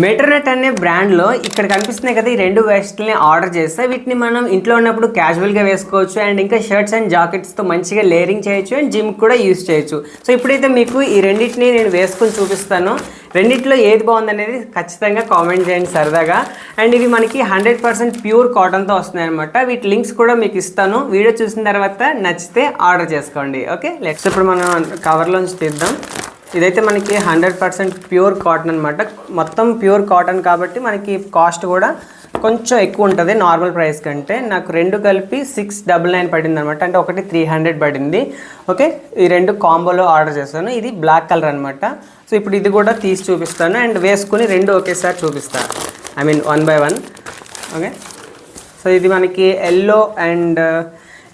మెటర్నెట్ అనే బ్రాండ్లో ఇక్కడ కనిపిస్తున్నాయి కదా ఈ రెండు వెస్ట్లని ఆర్డర్ చేస్తే. వీటిని మనం ఇంట్లో ఉన్నప్పుడు క్యాజువల్గా వేసుకోవచ్చు. అండ్ ఇంకా షర్ట్స్ అండ్ జాకెట్స్తో మంచిగా లేరింగ్ చేయొచ్చు అండ్ జిమ్ కూడా యూస్ చేయొచ్చు. సో ఇప్పుడైతే మీకు ఈ రెండింటిని నేను వేసుకొని చూపిస్తాను. రెండిట్లో ఏది బాగుందనేది ఖచ్చితంగా కామెంట్ చేయండి సరదాగా. అండ్ ఇవి మనకి హండ్రెడ్ పర్సెంట్ ప్యూర్ కాటన్తో వస్తున్నాయి అనమాట వీటి లింక్స్ కూడా మీకు ఇస్తాను. వీడియో చూసిన తర్వాత నచ్చితే ఆర్డర్ చేసుకోండి. ఓకే? నెక్స్ట్ ఇప్పుడు మనం కవర్లోంచి తీద్దాం. ఇదైతే మనకి హండ్రెడ్ పర్సెంట్ ప్యూర్ కాటన్ అనమాట మొత్తం ప్యూర్ కాటన్ కాబట్టి మనకి కాస్ట్ కూడా కొంచెం ఎక్కువ ఉంటుంది నార్మల్ ప్రైస్ కంటే. నాకు రెండు కలిపి సిక్స్ డబల్ నైన్ పడింది అనమాట అంటే ఒకటి త్రీ హండ్రెడ్ పడింది. ఓకే? ఈ రెండు కాంబోలో ఆర్డర్ చేస్తాను ఇది బ్లాక్ కలర్ అనమాట సో ఇప్పుడు ఇది కూడా తీసి చూపిస్తాను. అండ్ వేసుకుని రెండు ఒకేసారి చూపిస్తాను I mean one by one. Okay? So ఇది మనకి ఎల్లో అండ్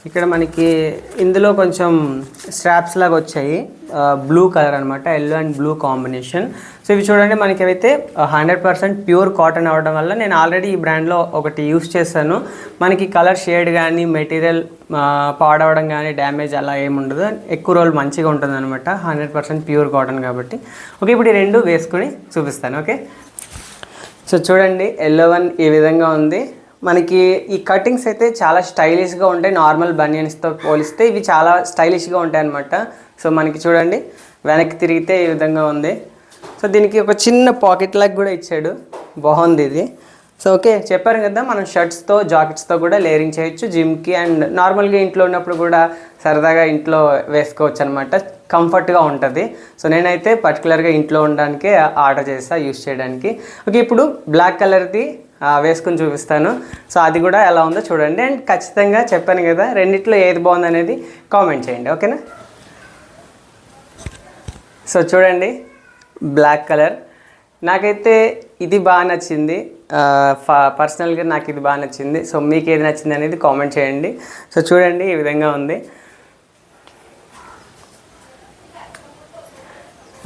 ఇక్కడ మనకి ఇందులో కొంచెం స్ట్రాప్స్ లాగా వచ్చాయి. బ్లూ కలర్ అనమాట yellow and blue combination so ఇవి చూడండి మనకి అయితే హండ్రెడ్ పర్సెంట్ ప్యూర్ కాటన్ అవ్వడం వల్ల నేను ఆల్రెడీ ఈ బ్రాండ్లో ఒకటి యూస్ చేశాను. మనకి కలర్ షేడ్ కానీ మెటీరియల్ పాడవడం కానీ డ్యామేజ్ అలా ఏముండదు ఎక్కువ రోజులు మంచిగా ఉంటుంది అనమాట హండ్రెడ్ పర్సెంట్ ప్యూర్ కాటన్ కాబట్టి. ఓకే ఇప్పుడు ఈ రెండు వేసుకుని చూపిస్తాను ఓకే సో చూడండి ఎల్లో వన్ ఈ విధంగా ఉంది. మనకి ఈ కటింగ్స్ అయితే చాలా స్టైలిష్గా ఉంటాయి. నార్మల్ బనియన్స్తో పోలిస్తే ఇవి చాలా స్టైలిష్గా ఉంటాయి అనమాట సో మనకి చూడండి వెనక్కి తిరిగితే ఈ విధంగా ఉంది. సో దీనికి ఒక చిన్న పాకెట్ లాగ్ కూడా ఇచ్చాడు. బాగుంది ఇది. సో ఓకే చెప్పారు కదా మనం షర్ట్స్తో జాకెట్స్తో కూడా లేరింగ్ చేయొచ్చు. జిమ్కి అండ్ నార్మల్గా ఇంట్లో ఉన్నప్పుడు కూడా సరదాగా ఇంట్లో వేసుకోవచ్చు అనమాట కంఫర్ట్గా ఉంటుంది. సో నేనైతే పర్టికులర్గా ఇంట్లో ఉండడానికే ఆర్డర్ చేస్తా యూస్ చేయడానికి. ఓకే ఇప్పుడు బ్లాక్ కలర్ది వేసుకుని చూపిస్తాను. సో అది కూడా ఎలా ఉందో చూడండి. అండ్ ఖచ్చితంగా చెప్పాను కదా రెండిట్లో ఏది బాగుంది అనేది కామెంట్ చేయండి. ఓకేనా? సో చూడండి. Black colour. నాకైతే ఇది బాగా నచ్చింది. పర్సనల్గా నాకు ఇది బాగా నచ్చింది. సో మీకు ఏది నచ్చింది అనేది కామెంట్ చేయండి. సో చూడండి ఈ విధంగా ఉంది.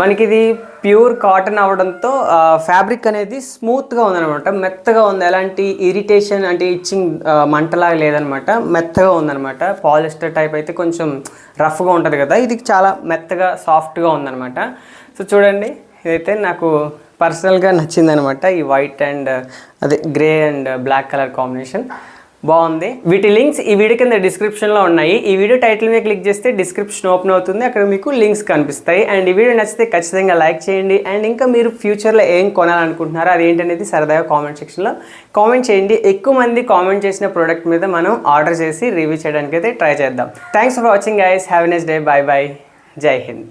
మనకి ఇది ప్యూర్ కాటన్ అవడంతో ఫ్యాబ్రిక్ అనేది స్మూత్గా ఉందనమాట మెత్తగా ఉంది. ఎలాంటి ఇరిటేషన్ అంటే ఇచ్చింగ్ మంటలాగా లేదనమాట మెత్తగా ఉందనమాట పాలిస్టర్ టైప్ అయితే కొంచెం రఫ్గా ఉంటుంది కదా. ఇది చాలా మెత్తగా సాఫ్ట్గా ఉందనమాట సో చూడండి. ఇదైతే నాకు పర్సనల్గా నచ్చిందనమాట ఈ వైట్ అండ్ అదే grey and black colour combination. బాగుంది. వీటి లింక్స్ ఈ వీడియో కింద డిస్క్రిప్షన్లో ఉన్నాయి. ఈ వీడియో టైటిల్ మీద క్లిక్ చేస్తే డిస్క్రిప్షన్ ఓపెన్ అవుతుంది. అక్కడ మీకు లింక్స్ కనిపిస్తాయి. అండ్ ఈ వీడియో నచ్చితే ఖచ్చితంగా లైక్ చేయండి. అండ్ ఇంకా మీరు ఫ్యూచర్లో ఏం కొనాలనుకుంటున్నారో అది ఏంటనేది సరదాగా కామెంట్ సెక్షన్లో కామెంట్ చేయండి. ఎక్కువ మంది కామెంట్ చేసిన ప్రోడక్ట్ మీద మనం ఆర్డర్ చేసి రివ్యూ చేయడానికి అయితే ట్రై చేద్దాం. Thanks for watching guys have nice day bye bye జై హింద్.